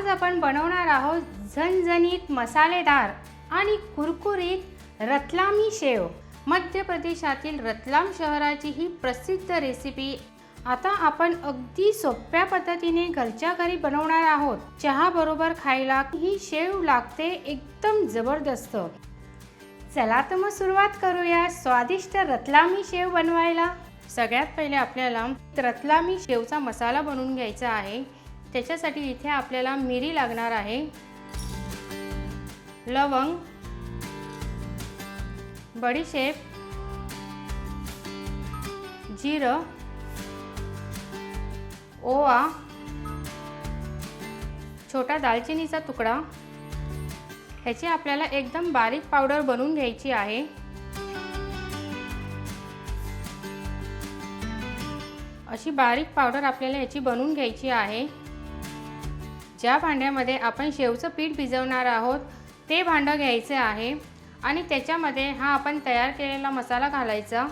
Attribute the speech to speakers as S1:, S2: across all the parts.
S1: आज आपण बनवणार आहोत झणझणीत मसालेदार आणि कुरकुरीत रतलामी शेव. मध्य प्रदेशातील रतलाम शहराची ही प्रसिद्ध रेसिपी आता आपण अगदी सोप्या पद्धतीने घरच्या घरी बनवणार आहोत. चहा बरोबर खायला ही शेव लागते एकदम जबरदस्त. चला तर मग सुरुवात करूया स्वादिष्ट रतलामी शेव बनवायला. सगळ्यात पहिले आपल्याला रतलामी शेवचा मसाला बनवून घ्यायचा आहे. त्याच्यासाठी इथे आपल्याला मिरी लागणार आहे. लवंग बडीशेप जिरं ओवा छोटा दालचिनीचा तुकडा. ह्याची आपल्याला एकदम बारीक पावडर बनवून घ्यायची आहे. अशी बारीक पावडर आपल्याला याची बनवून घ्यायची आहे. ज्या भांड्यामध्ये आपण शेवचं पीठ भिजवणार आहोत ते भांडं घ्यायचं आहे आणि त्याच्यामध्ये हा आपण तयार केलेला मसाला घालायचा.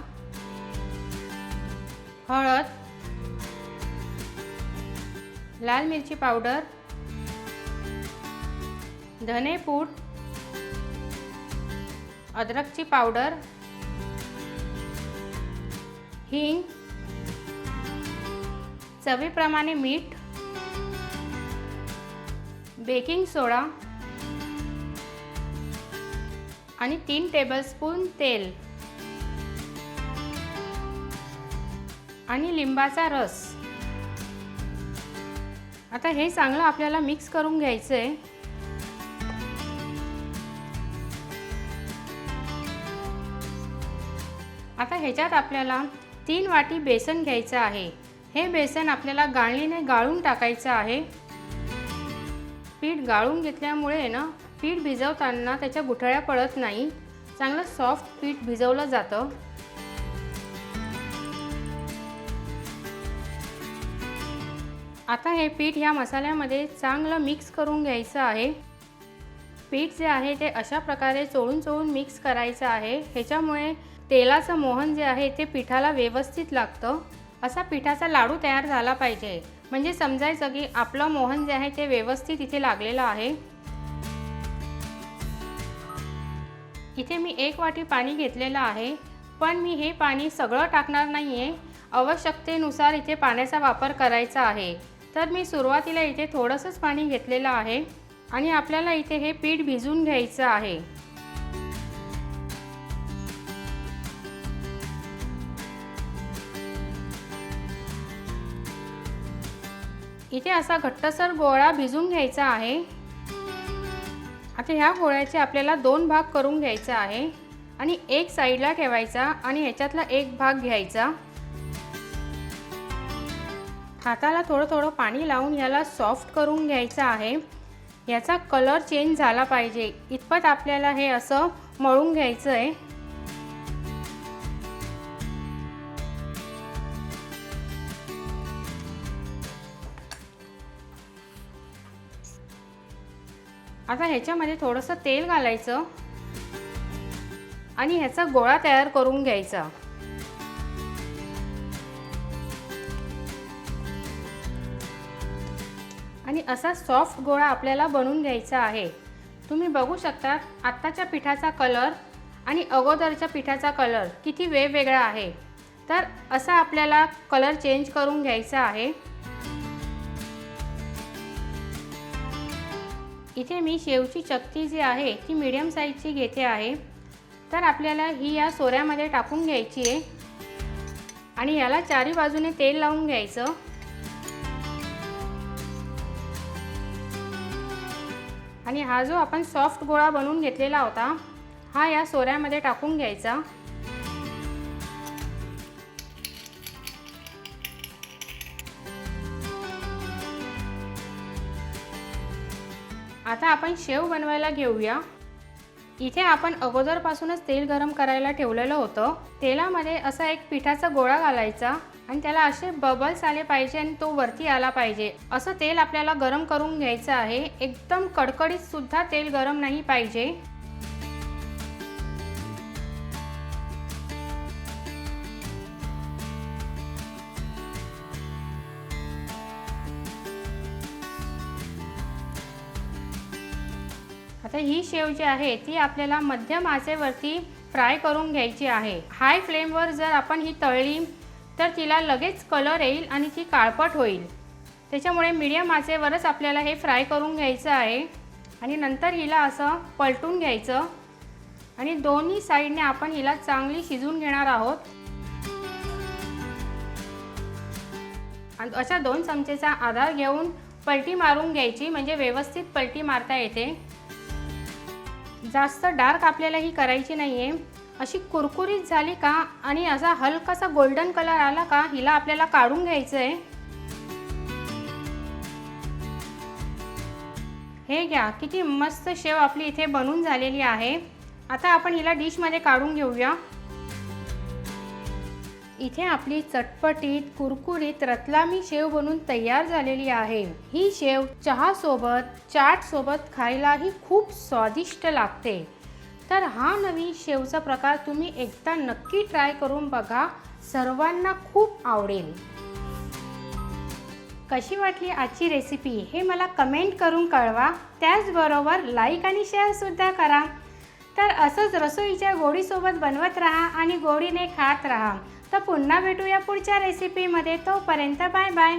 S1: हळद लाल मिरची पावडर धनेपूड अद्रकची पावडर हिंग चवीप्रमाणे मीठ बेकिंग सोडा आणि तीन टेबलस्पून तेल आणि लिंबाचा रस. आता हे चांगलं आपल्याला मिक्स करून घ्यायचं आहे आता ह्याच्यात आपल्याला तीन वाटी बेसन घ्यायचं आहे. हे बेसन आपल्याला गाळणीने गाळून टाकायचं आहे. पीठ गाळून घेतल्यामुळे ना पीठ भिजवताना त्याच्या गुठळ्या पडत नाही. चांगलं सॉफ्ट पीठ भिजवलं जातं. आता हे पीठ ह्या मसाल्यामध्ये चांगलं मिक्स करून घ्यायचं आहे. पीठ जे आहे ते अशा प्रकारे चोळून चोळून मिक्स करायचं आहे. ह्याच्यामुळे तेलाचं मोहन जे आहे ते पिठाला व्यवस्थित लागतं. असा पिठाचा लाडू तयार झाला पाहिजे. म्हणजे समजायचं की आपलं मोहन जे आहे ते व्यवस्थित इथे लागलेलं आहे. इथे मी एक वाटी पाणी घेतलेलं आहे पण मी हे पाणी सगळं टाकणार नाही आहे आवश्यकतेनुसार इथे पाण्याचा वापर करायचा आहे. तर मी सुरुवातीला इथे थोडंसंच पाणी घेतलेलं आहे आणि आपल्याला इथे हे पीठ भिजून घ्यायचं आहे. इथे असा घट्टसर गोळा भिजून घ्यायचा आहे. आता ह्या गोळ्याचे आपल्याला दोन भाग करून घ्यायचा आहे आणि एक साईडला ठेवायचा आणि ह्याच्यातला एक भाग घ्यायचा. हाताला थोडं थोडं पाणी लावून याला सॉफ्ट करून घ्यायचं आहे. याचा कलर चेंज झाला पाहिजे. इतपत आपल्याला हे असं मळून घ्यायचं आहे आता ह्याच्यामध्ये थोडंसं तेल घालायचं आणि ह्याचा गोळा तयार करून घ्यायचा. आणि असा सॉफ्ट गोळा आपल्याला बनवून घ्यायचा आहे. तुम्ही बघू शकता आत्ताच्या पिठाचा कलर आणि अगोदरच्या पिठाचा कलर किती वेगवेगळा आहे. तर असा आपल्याला कलर चेंज करून घ्यायचा आहे. इथे मी शेवची चक्ती जी आहे ती मीडियम साईजची घेते आहे. तर आपल्याला ही या सोऱ्यामध्ये टाकून घ्यायची आहे. आणि याला चारी बाजूने तेल लावून घ्यायचं. आणि हा जो आपण सॉफ्ट गोळा बनवून घेतलेला होता हा या सोऱ्यामध्ये टाकून घ्यायचा. आता आपण शेव बनवायला घेऊया. इथे आपण अगोदरपासूनच तेल गरम करायला ठेवलेलं होतं. तेलामध्ये असा एक पिठाचा गोळा घालायचा आणि त्याला असे बबल्स आले पाहिजे आणि तो वरती आला पाहिजे. असं तेल आपल्याला गरम करून घ्यायचं आहे. एकदम कडकडीत सुद्धा तेल गरम नाही पाहिजे. आता ही शेव जी आहे ती आपल्याला मध्यम आचेवरती फ्राय करून घ्यायची आहे. हाय फ्लेमवर जर आपण ही तळली तर तिला लगेच कलर येईल आणि ती काळपट होईल. त्याच्यामुळे मीडियम आचेवरच आपल्याला हे फ्राय करून घ्यायचं आहे. आणि नंतर हिला असं पलटून घ्यायचं. आणि दोन्ही साईडने आपण हिला चांगली शिजून घेणार आहोत. आणि अशा दोन चमचेचा आधार घेऊन पलटी मारून घ्यायची म्हणजे व्यवस्थित पलटी मारता येते. जास्त डार्क आपल्याला ही करायची नाही आहे अशी कुरकुरीत झाली का आणि असा हलकासा गोल्डन कलर आला का हिला आपल्याला काढून घ्यायचं आहे हे घ्या किती मस्त शेव आपली इथे बनून झालेली आहे. आता आपण हिला डिशमध्ये काढून घेऊया. इथे आपली चटपटीत कुरकुरीत रतलामी शेव बनून तयार झालेली आहे. ही शेव चहासोबत चाटसोबत खायलाही खूप स्वादिष्ट लागते. तर हा नवीन शेवचा प्रकार तुम्ही एकदा नक्की ट्राय करून बघा. सर्वांना खूप आवडेल. कशी वाटली आजची रेसिपी हे मला कमेंट करून कळवा. त्याचबरोबर लाईक आणि शेअरसुद्धा करा. तर असंच रसोईच्या गोडीसोबत बनवत राहा आणि गोडीने खात राहा. तर पुन्हा भेटूया पुढच्या रेसिपीमध्ये तोपर्यंत बाय बाय.